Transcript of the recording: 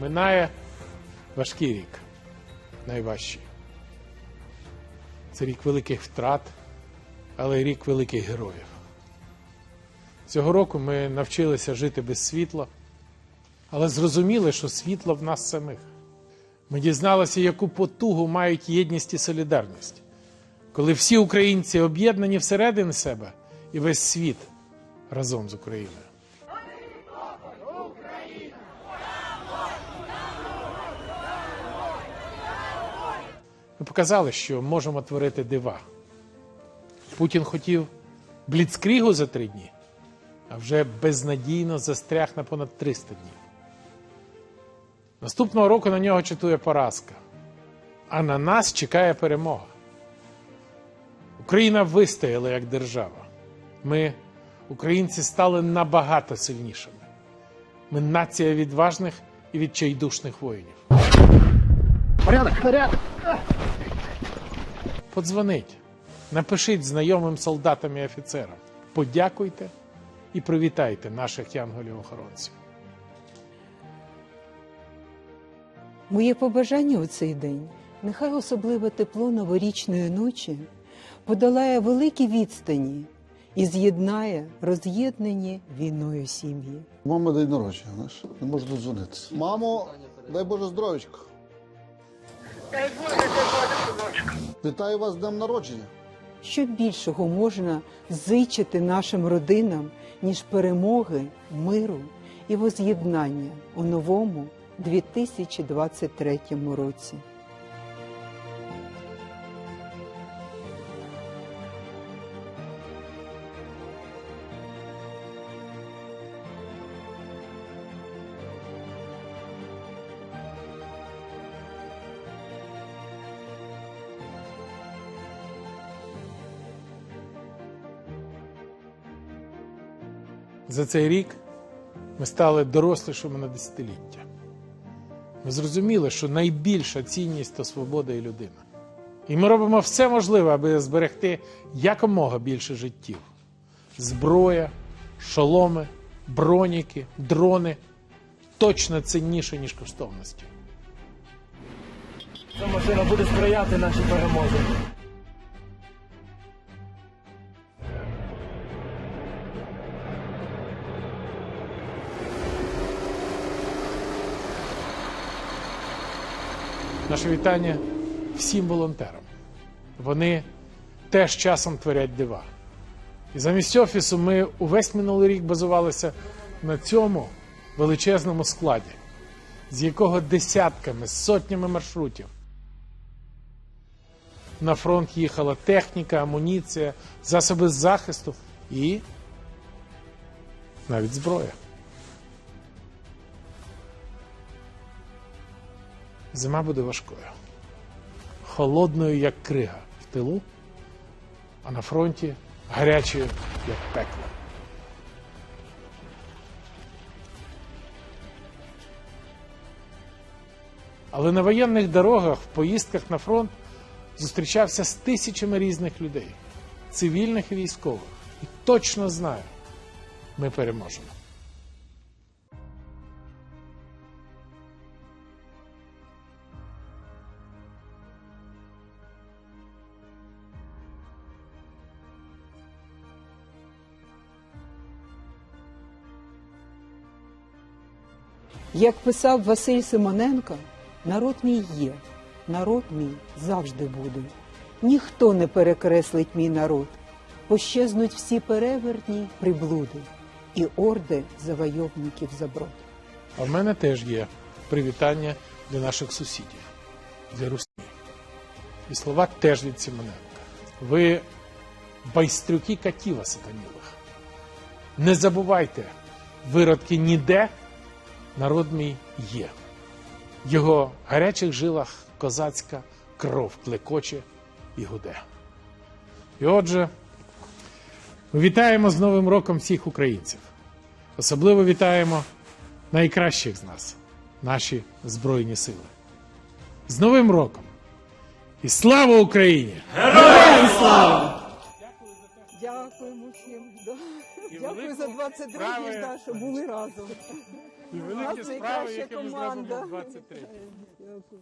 Минає важкий рік, найважчий. Це рік великих втрат, але рік великих героїв. Цього року ми навчилися жити без світла, але зрозуміли, що світло в нас самих. Ми дізналися, яку потугу мають єдність і солідарність, коли всі українці об'єднані всередині себе і весь світ разом з Україною. Ми показали, що можемо творити дива. Путін хотів бліцкрігу за три дні, а вже безнадійно застряг на понад 300 днів. Наступного року на нього чатує поразка, а на нас чекає перемога. Україна вистояла як держава. Ми, українці, стали набагато сильнішими. Ми нація відважних і відчайдушних воїнів. Порядок, порядок. Подзвоніть, напишіть знайомим солдатам і офіцерам. Подякуйте і привітайте наших янголів-охоронців. Моє побажання у цей день нехай особливе тепло новорічної ночі подолає великі відстані і з'єднає роз'єднані війною сім'ї. Мама день народження, знаєш, не можу додзвонитися. Мамо, дай Боже здоров'ячко. Вітаю вас з днем народження. Що більшого можна зичити нашим родинам, ніж перемоги, миру і воз'єднання у новому 2023 році. За цей рік ми стали дорослішими на десятиліття. Ми зрозуміли, що найбільша цінність то свобода і людина. І ми робимо все можливе, аби зберегти якомога більше життів: зброя, шоломи, броніки, дрони точно цінніше, ніж коштовності. Ця машина буде сприяти нашій перемозі. Наше вітання всім волонтерам. Вони теж часом творять дива. І замість офісу ми увесь минулий рік базувалися на цьому величезному складі, з якого десятками, сотнями маршрутів на фронт їхала техніка, амуніція, засоби захисту і навіть зброя. Зима буде важкою, холодною, як крига в тилу, а на фронті гарячою, як пекло. Але на воєнних дорогах, в поїздках на фронт зустрічався з тисячами різних людей, цивільних і військових. І точно знаю, ми переможемо. Як писав Василь Симоненко, народ мій є, народ мій завжди буде. Ніхто не перекреслить мій народ. Пощезнуть всі перевертні приблуди і орди завойовників заброд. А в мене теж є привітання для наших сусідів, для Русні. І слова теж від Симоненка. Ви байстрюки катіва сатанілих. Не забувайте, виродки ніде, народ мій є. В його гарячих жилах козацька кров клекоче і гуде. І отже, ми вітаємо з Новим роком всіх українців. Особливо вітаємо найкращих з нас, наші Збройні Сили. З Новим роком! І слава Україні! Героям слава! Дякуємо всім. Дякую за великого 23 справи що були разом. І У великі нас справи, найкраща які ми команда. зробимо в 23. Дякую.